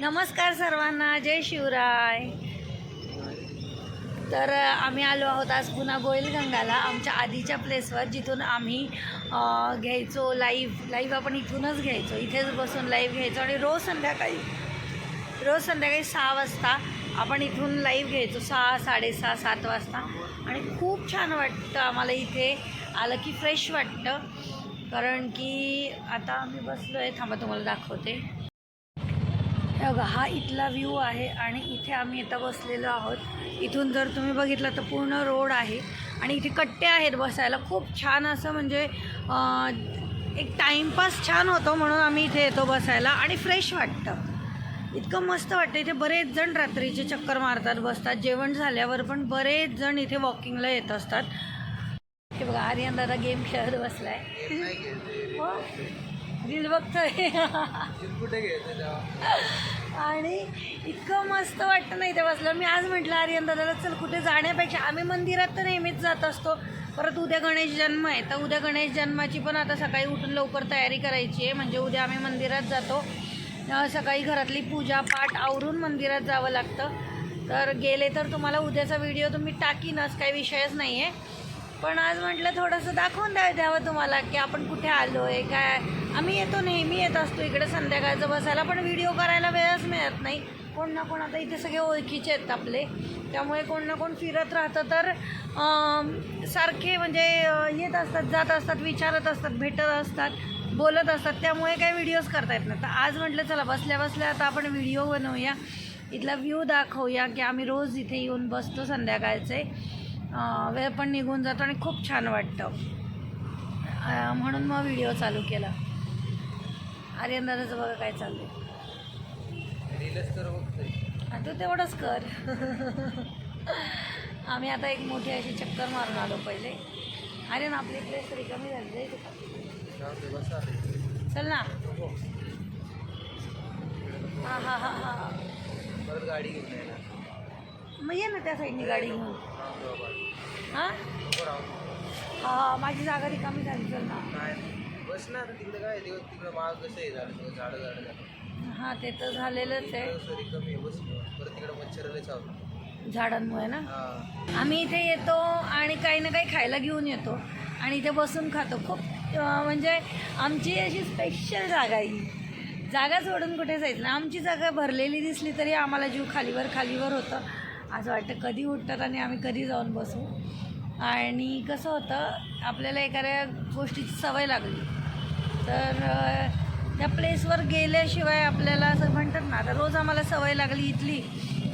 नमस्कार सर्वांना जय शिवराय. तर आम्ही आलो आहोत आज पुन्हा गोयलगंगाला आमच्या आधीच्या प्लेसवर जिथून आम्ही घ्यायचो लाईव्ह लाईव्ह आपण इथूनच घ्यायचो. इथेच बसून लाईव्ह घ्यायचो आणि रोज संध्याकाळी रोज संध्याकाळी सहा वाजता आपण इथून लाईव्ह घ्यायचो. सहा साडेसहा सात वाजता. आणि खूप छान वाटतं आम्हाला इथे. आलं की फ्रेश वाटतं. कारण की आता आम्ही बसलो आहे थांबा तुम्हाला दाखवते. बघा हा इथला व्ह्यू आहे आणि इथे आम्ही आता बसलेलो आहोत. इथून जर तुम्ही बघितलं तर पूर्ण रोड आहे आणि इथे कट्टे आहेत बसायला. खूप छान असं म्हणजे एक टाईमपास छान होतो म्हणून आम्ही इथे येतो बसायला आणि फ्रेश वाटतं. इतकं मस्त वाटतं. इथे बरेच जण रात्रीचे चक्कर मारतात बसतात. जेवण झाल्यावर पण बरेच जण इथे वॉकिंगला येत असतात. हे बघा आर्यन दादा गेम खेळत बसलाय. हो? रील बघतोय. कुठे घ्यायचं आणि इतकं मस्त वाटतं नाही ते बसलं मी आज म्हटलं आर्यन दादाला चल कुठे जाण्यापेक्षा आम्ही मंदिरात तर नेहमीच जात असतो. परत उद्या गणेश जन्म आहे. तर उद्या गणेश जन्माची पण आता सकाळी उठून लवकर तयारी करायची आहे. म्हणजे उद्या आम्ही मंदिरात जातो. सकाळी घरातली पूजा पाठ आवरून मंदिरात जावं लागतं. तर गेले तर तुम्हाला उद्याचा व्हिडिओ तुम्ही टाकीनच काही विषयच नाही आहे पण आज म्हटलं थोडंसं दाखवून द्या द्यावं तुम्हाला की आपण कुठे आलो आहे काय आम्ही येतो नेहमी येत असतो इकडे संध्याकाळचं बसायला पण व्हिडिओ करायला वेळच मिळत नाही. कोण ना कोण आता इथे सगळे ओळखीचे आहेत आपले. त्यामुळे कोण ना कोण फिरत राहतं तर सारखे म्हणजे येत असतात जात असतात विचारत असतात भेटत असतात बोलत असतात. त्यामुळे काही व्हिडिओज करता येत नाही तर आज म्हटलं चला बसल्या बसल्या आता आपण व्हिडिओ बनवूया. इथला व्ह्यू दाखवूया की आम्ही रोज इथे येऊन बसतो संध्याकाळचे. वेळ पण निघून जातो आणि खूप छान वाटतं. म्हणून मग व्हिडिओ चालू केला. आर्यन दादाचं बघा काय बघतोय. आहे तू तेवढंच कर. आम्ही आता एक मोठी अशी चक्कर मारून आलो पहिले. अरे ना आपली प्लेस रिकामी झाली बसा. चल ना. हां हां हां हां. मग ये ना त्या साईडनी गाडी घेऊन. हां? हां माझी जागा रिकामी झाली चल ना. काय बस ना आता तिकडे काय दिवस तिकडे माग कसं झालं सगळं झाडं झाडं झालं हां ते तर झालेलंच आहे. तिकडं सरी कमी आहे बस परत तिकडे मच्छर चावलं झाडांमुळे ना? हा. आम्ही इथे येतो आणि काही ना काही खायला घेऊन येतो. आणि इथे बसून खातो. खूप अं, म्हणजे आमची अशी स्पेशल जागा आहे ही. जागा सोडून कुठे जायचं नाही. आमची जागा भरलेली दिसली तरी आम्हाला जीव खालीवर खालीवर होतं. असं वाटतं कधी उठतात आणि आम्ही कधी जाऊन बसू. आणि कसं होतं आपल्याला एखाद्या गोष्टीची सवय लागली. तर त्या प्लेसवर गेल्याशिवाय आपल्याला असं म्हणतात ना आता रोज आम्हाला सवय लागली इथली.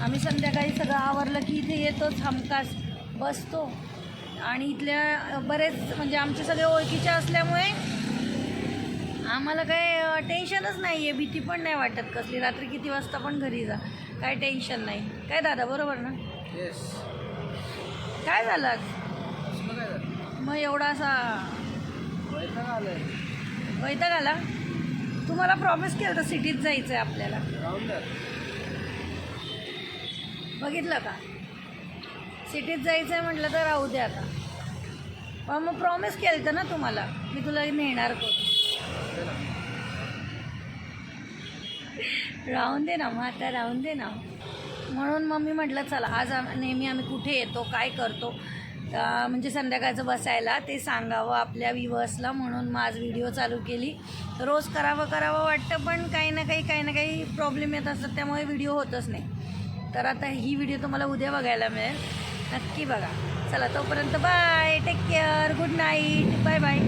आम्ही संध्याकाळी सगळं आवरलं की इथे येतोच हमखास बसतो. आणि इथल्या बरेच म्हणजे आमचे सगळे ओळखीचे असल्यामुळे आम्हाला काय टेन्शनच नाही आहे भीती पण नाही वाटत कसली. रात्री किती वाजता पण घरी जा. काय टेन्शन नाही. काय दादा बरोबर ना? येस काय झालं आज? कसलं काय झालं? मग एवढा असा वैताग आलंय. वैताग आला? तुम्हाला प्रॉमिस केलं तर सिटीत जायचं आहे आपल्याला. राहून द्या बघितलं का? सिटीत जायचं आहे म्हटलं तर राहू दे आता. पण मग प्रॉमिस केलं तर ना तुम्हाला? मी तुला नेणार ना. राहून दे ना मग आता राहून दे ना. म्हणून मग मी म्हटलं चला आज नेहमी आम्ही कुठे येतो काय करतो? म्हणजे संध्याकाळचं बसायला ते सांगावं आपल्या विवर्सला म्हणून मग आज व्हिडिओ चालू केली. रोज करावं करावं वाटतं पण काही ना काही काही ना काही प्रॉब्लेम येत असतात त्यामुळे व्हिडिओ होतच नाही. तर आता ही व्हिडिओ तुम्हाला उद्या बघायला मिळेल. नक्की बघा. चला तोपर्यंत bye take care good night bye bye